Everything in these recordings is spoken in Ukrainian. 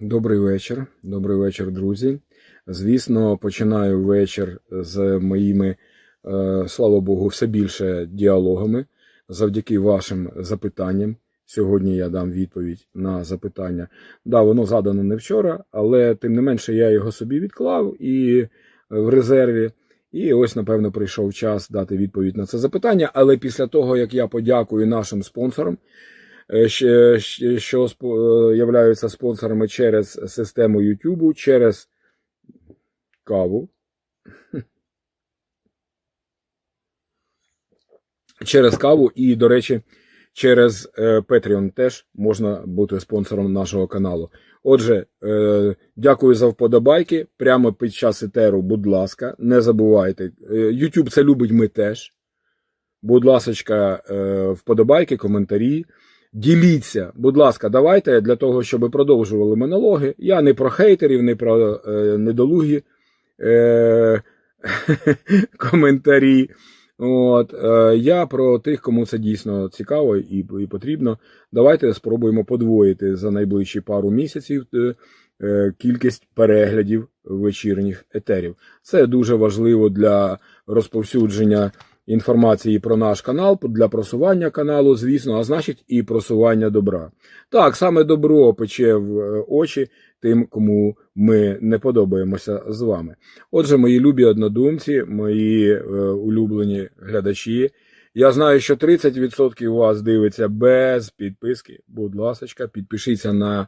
Добрий вечір. Добрий вечір, друзі. Звісно, починаю вечір з моїми, е, слава Богу, все більше діалогами завдяки вашим запитанням. Сьогодні я дам відповідь на запитання. Да, воно задано не вчора, але тим не менше я його собі відклав і е, в резерві. І ось, напевно, прийшов час дати відповідь на це запитання. Але після того, як я подякую нашим спонсорам, що е, являються спонсорами через систему YouTube, через каву. Через каву і, до речі, через е, Patreon теж можна бути спонсором нашого каналу. Отже, е, дякую за вподобайки. Прямо під час етеру, будь ласка, не забувайте. Е, YouTube це любить ми теж. Будь ласочка, е, вподобайки, коментарі. Діліться, будь ласка, давайте для того, щоб продовжували монологи. Я не про хейтерів, не про е, недолугі е, коментарі. От, е, я про тих, кому це дійсно цікаво і, і потрібно. Давайте спробуємо подвоїти за найближчі пару місяців е, е, кількість переглядів вечірніх етерів. Це дуже важливо для розповсюдження інформації про наш канал, для просування каналу, звісно, а значить і просування добра. Так, саме добро пече в е, очі тим, кому ми не подобаємося з вами. Отже, мої любі однодумці, мої е, улюблені глядачі. Я знаю, що 30% вас дивиться без підписки. Будь ласка, підпишіться на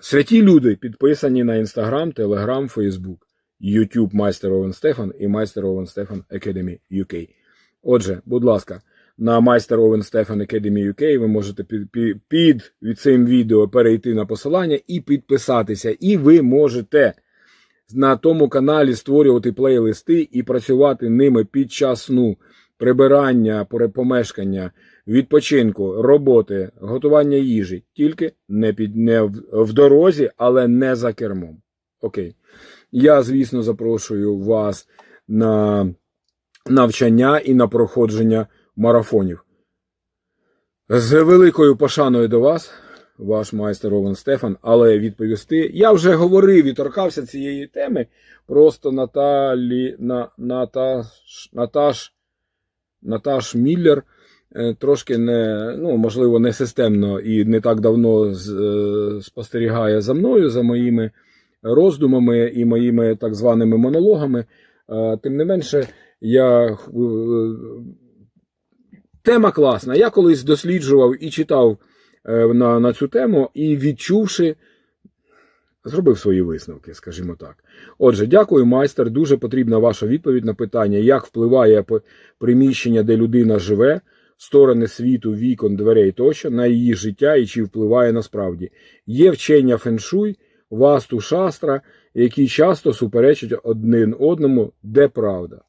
святі люди, підписані на Instagram, Telegram, Facebook, YouTube Майстер Овен Стефан і Майстер Овен Стефан Academy UK. Отже, будь ласка, на Майстер Овен Стефан Academy UK ви можете під, під, під цим відео перейти на посилання і підписатися. І ви можете на тому каналі створювати плейлисти і працювати ними під час сну, прибирання, помешкання, відпочинку, роботи, готування їжі. Тільки не, під, не в, в дорозі, але не за кермом. Окей. Я, звісно, запрошую вас на навчання і на проходження марафонів. З великою пошаною до вас, ваш майстер Овен Стефан, але відповісти. Я вже говорив і торкався цієї теми. Просто Наталі, на, Наташ, Наташ, Наташ Міллер е, трошки не, ну, можливо, не системно і не так давно е, спостерігає за мною, за моїми роздумами і моїми так званими монологами. Е, Тим не менше, я е, тема класна. Я колись досліджував і читав е, на, на цю тему, і відчувши, зробив свої висновки, скажімо так. Отже, дякую, майстер. Дуже потрібна ваша відповідь на питання, як впливає приміщення, де людина живе, сторони світу, вікон, дверей тощо, на її життя і чи впливає насправді. Є вчення феншуй, васту шастра, які часто суперечать один одному, де правда.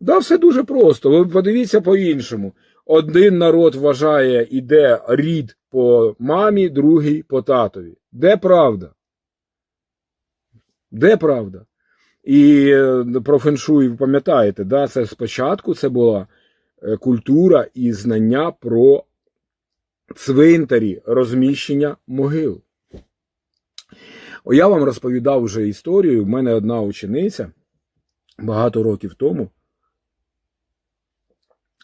Да, все дуже просто. Ви подивіться по-іншому. Один народ вважає, іде рід по мамі, другий по татові. Де правда? Де правда? І е, про феншуй ви пам'ятаєте, да, це спочатку це була е, культура і знання про цвинтарі розміщення могил. О, Я вам розповідав вже історію. В мене одна учениця багато років тому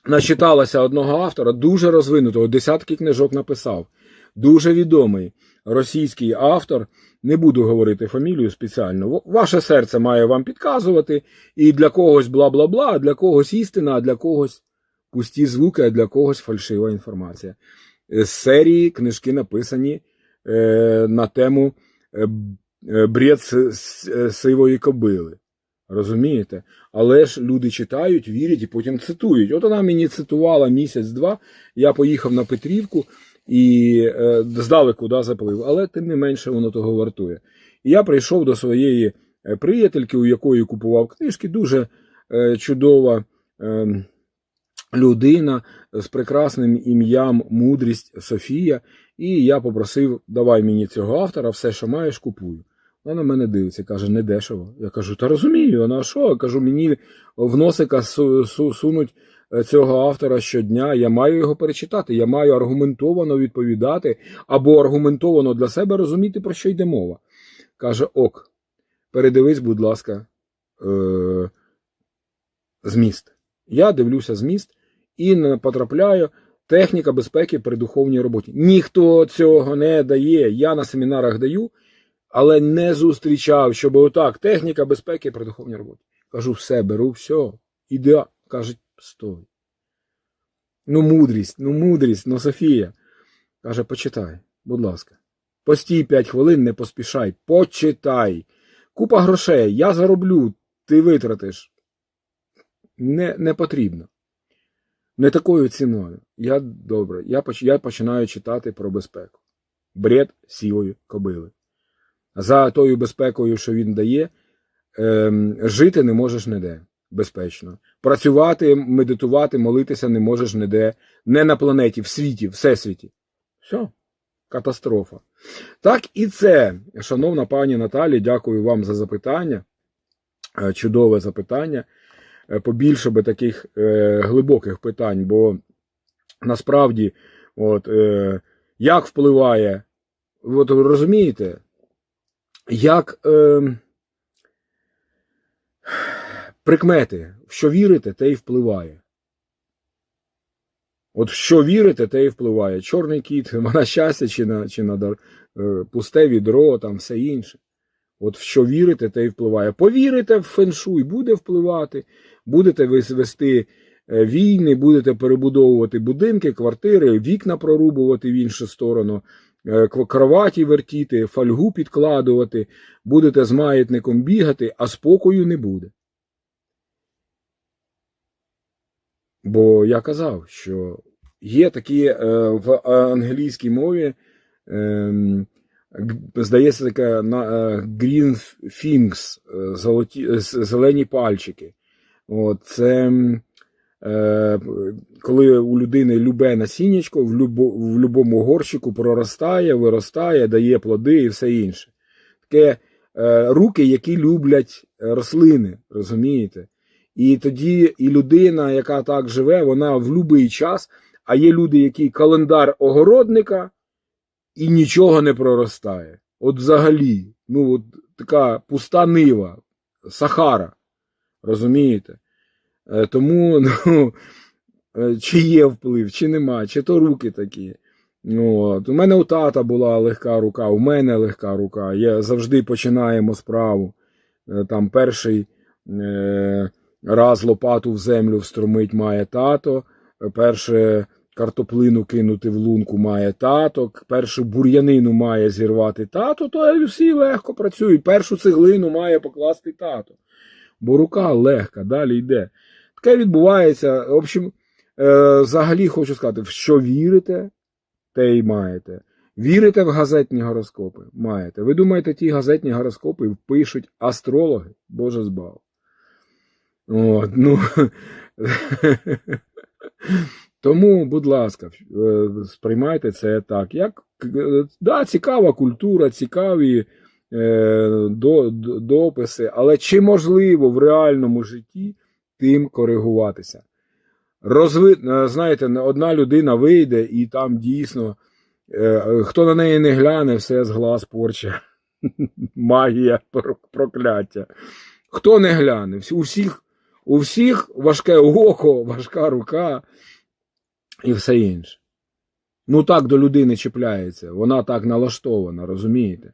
начиталася одного автора, дуже розвинутого, десятки книжок написав. Дуже відомий російський автор. Не буду говорити фамілію спеціально. Ваше серце має вам підказувати. І для когось бла-бла-бла, а для когось істина, а для когось пусті звуки, а для когось фальшива інформація. З серії книжки написані е, на тему е, е, бред с- е, сивої кобили. Розумієте? Але ж люди читають, вірять і потім цитують. От вона мені цитувала місяць-два. Я поїхав на Петрівку і е, здалеку да, заплив, але тим не менше воно того вартує. І я прийшов до своєї е, приятельки, у якої купував книжки, дуже е, чудова е, людина з прекрасним ім'ям Мудрість Софія. І я попросив, давай мені цього автора, все, що маєш, купую. Вона на мене дивиться, каже, не дешево. Я кажу, та розумію, вона що? Я кажу, мені в носика су- су- сунуть е, цього автора щодня, я маю його перечитати, я маю аргументовано відповідати або аргументовано для себе розуміти, про що йде мова. Каже: Ок, передивись, будь ласка, е- зміст. Я дивлюся зміст і потрапляю. Техніка безпеки при духовній роботі. Ніхто цього не дає. Я на семінарах даю, але не зустрічав, щоб отак, техніка безпеки при духовній роботі. Кажу, все, беру, все. Ідеа. Кажуть, стой. Ну, мудрість, ну мудрість, ну Софія. Каже, почитай, будь ласка. Постій 5 хвилин, не поспішай. Почитай. Купа грошей, я зароблю, ти витратиш. Не, не потрібно. Не такою ціною. Я добре, я, я починаю читати про безпеку. Бред сівої кобили. За тою безпекою, що він дає, ем, жити не можеш ніде безпечно. Працювати, медитувати, молитися не можеш ніде, не на планеті, в світі, всесвіті. Все, катастрофа. Так і це, шановна пані Наталі, дякую вам за запитання. Е, Чудове запитання. Е, Побільше би таких е, глибоких питань, бо насправді, от, е, як впливає, от розумієте, як е, прикмети, в що вірите, те й впливає. От в що вірите, те й впливає. Чорний кіт, на щастя, чи на, чи на дар, пусте відро, там все інше. От в що вірите, те й впливає. Повірите в феншуй, буде впливати, будете ви вести е, війни, будете перебудовувати будинки, квартири, вікна прорубувати в іншу сторону, е, кроваті вертіти, фольгу підкладувати, будете з маятником бігати, а спокою не буде. Бо я казав, що є такі е, в англійській мові, е, здається, таке на green е, золоті, зелені пальчики. Це е, коли у людини любе насіннячко в, любо, в любому горщику проростає, виростає, дає плоди і все інше. Таке е, руки, які люблять рослини, розумієте? І тоді і людина, яка так живе, вона в будь-який час, а є люди, які календар огородника і нічого не проростає. От взагалі, ну от така пуста нива, Сахара. Розумієте? Е, Тому, ну, е, чи є вплив, чи нема, чи то руки такі. Ну, от. У мене у тата була легка рука, у мене легка рука. Я завжди починаємо справу. Е, Там перший раз лопату в землю встромить має тато, перше картоплину кинути в лунку має тато, першу бур'янину має зірвати тато, то всі легко працюють. Першу цеглину має покласти тато. Бо рука легка, далі йде. Таке відбувається. В общем, е, взагалі хочу сказати, в що вірите, те й маєте. Вірите в газетні гороскопи? Маєте. Ви думаєте, ті газетні гороскопи пишуть астрологи? Боже збав. От, ну, тому, будь ласка, е, сприймайте це так. Як, е, да, цікава культура, цікаві до, до- дописи, але чи можливо в реальному житті тим коригуватися? Розви... е, Знаєте, одна людина вийде і там дійсно, е, хто на неї не гляне, все з глаз порче. Магія, прокляття. Хто не гляне? У всіх, у всіх важке око, важка рука і все інше. Ну так до людини чіпляється, вона так налаштована, розумієте?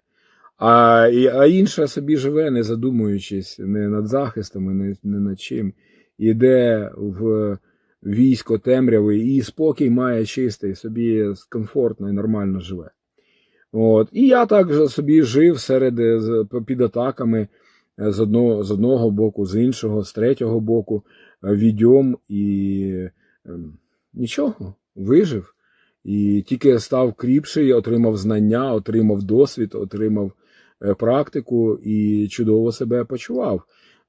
А, а інша собі живе, не задумуючись не над захистами, не, не над чим. Іде в військо темряви і спокій має чистий, собі комфортно і нормально живе. От. І я так собі жив серед е, під атаками е, з одного, з одного боку, з іншого, з третього боку, е, відьом і ем, нічого, вижив. І тільки став кріпший, отримав знання, отримав досвід, отримав практику і чудово себе почував.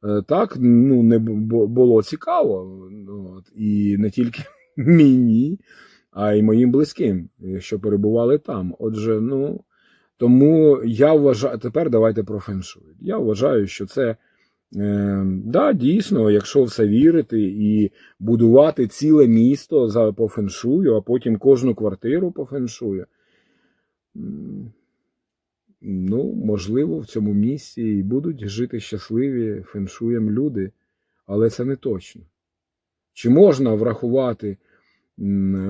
Е, Так, ну не було цікаво. От, і не тільки мені, а й моїм близьким, е, що перебували там. Отже, ну тому я вважаю, тепер давайте про феншуй. Я вважаю, що це Е, да, дійсно, якщо в це вірити і будувати ціле місто за по феншую, а потім кожну квартиру по феншую, ну, можливо, в цьому місці і будуть жити щасливі феншуєм люди, але це не точно. Чи можна врахувати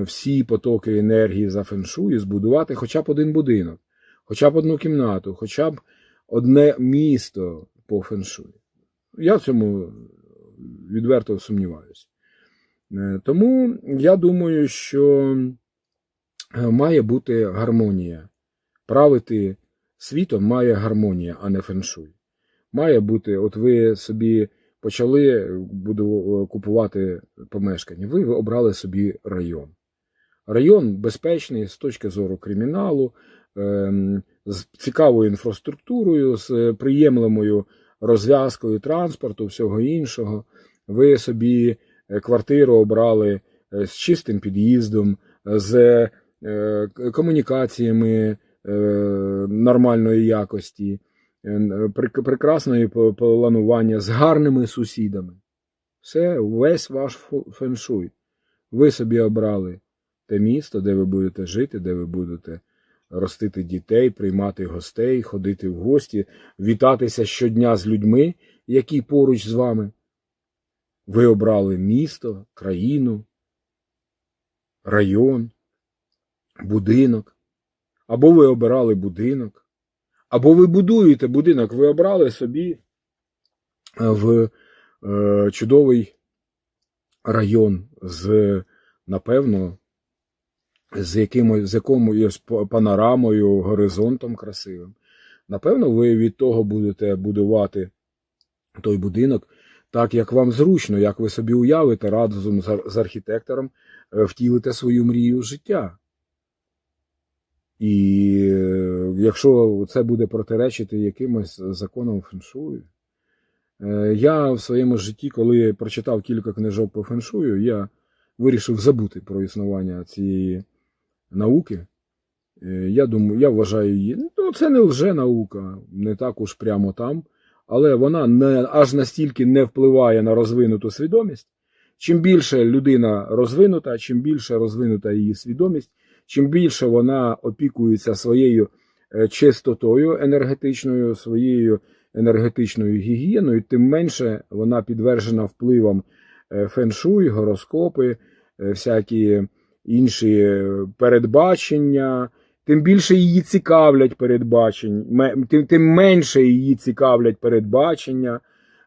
всі потоки енергії за феншуй і збудувати хоча б один будинок, хоча б одну кімнату, хоча б одне місто по феншую? Я в цьому відверто сумніваюся. Е, Тому я думаю, що е, має бути гармонія. Правити світом має гармонія, а не феншуй. Має бути, от ви собі почали буду купувати помешкання, ви обрали собі район. Район безпечний з точки зору криміналу, ем, з цікавою інфраструктурою, з приємлемою розв'язкою транспорту, всього іншого. Ви собі е, квартиру обрали е, з чистим під'їздом, з е, комунікаціями е, нормальної якості, е, прек- прекрасної планування, з гарними сусідами. Все, весь ваш феншуй. Ви собі обрали те місто, де ви будете жити, де ви будете ростити дітей, приймати гостей, ходити в гості, вітатися щодня з людьми, які поруч з вами. Ви обрали місто, країну, район, будинок. Або ви обирали будинок, або ви будуєте будинок, ви обрали собі е, в е, чудовий район з, напевно, з якимось з якомусь панорамою, горизонтом красивим. Напевно, ви від того будете будувати той будинок так, як вам зручно, як ви собі уявите, разом з архітектором е, втілите свою мрію життя. І е, якщо це буде протиречити якимось законам феншую, Е, Я в своєму житті, коли прочитав кілька книжок по феншую, я вирішив забути про існування цієї науки. Е, Я думаю, я вважаю її. Ну, це не лже-наука, не так уж прямо там, але вона не аж настільки не впливає на розвинуту свідомість. Чим більше людина розвинута, чим більше розвинута її свідомість, чим більше вона опікується своєю е, чистотою енергетичною, своєю енергетичною гігієною, тим менше вона підтверджена впливам е, феншуй, гороскопи, е, всякі інші передбачення. Тим більше її цікавлять передбачення, тим, менше її цікавлять передбачення.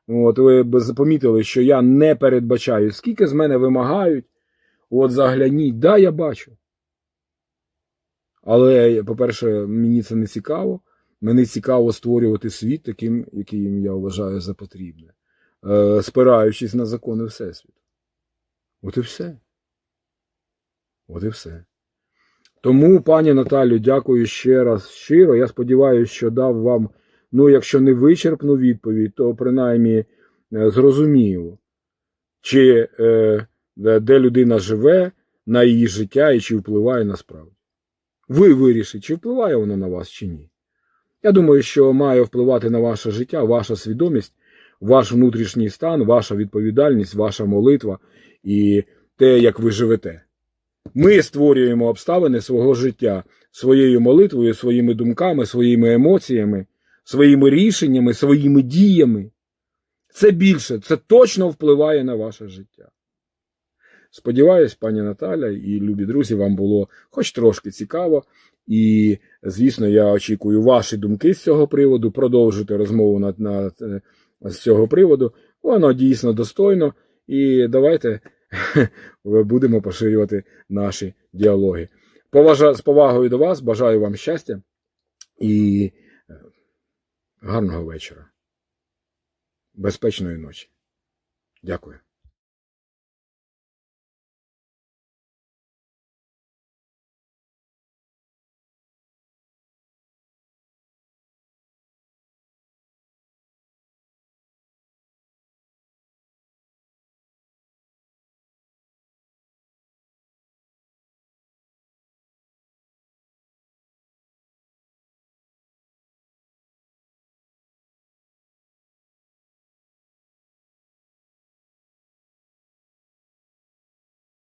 От ви б помітили, що я не передбачаю, скільки з мене вимагають. От загляніть, да, я бачу. Але, по-перше, мені це не цікаво. Мені цікаво створювати світ таким, яким я вважаю за потрібне, е, спираючись на закони Всесвіту. От і все. От і все. Тому, пані Наталю, дякую ще раз щиро. Я сподіваюся, що дав вам, ну, якщо не вичерпну відповідь, то принаймні е, зрозуміло, чи е, де людина живе на її життя і чи впливає насправді. Ви вирішите, чи впливає воно на вас, чи ні. Я думаю, що має впливати на ваше життя, ваша свідомість, ваш внутрішній стан, ваша відповідальність, ваша молитва і те, як ви живете. Ми створюємо обставини свого життя своєю молитвою, своїми думками, своїми емоціями, своїми рішеннями, своїми діями. Це більше, це точно впливає на ваше життя. Сподіваюсь, пані Наталя і любі друзі, вам було хоч трошки цікаво. І, звісно, я очікую ваші думки з цього приводу, продовжити розмову на, на, е, з цього приводу. Воно дійсно достойно. І давайте будемо поширювати наші діалоги. Поважа, з повагою до вас, бажаю вам щастя і е, гарного вечора. Безпечної ночі. Дякую.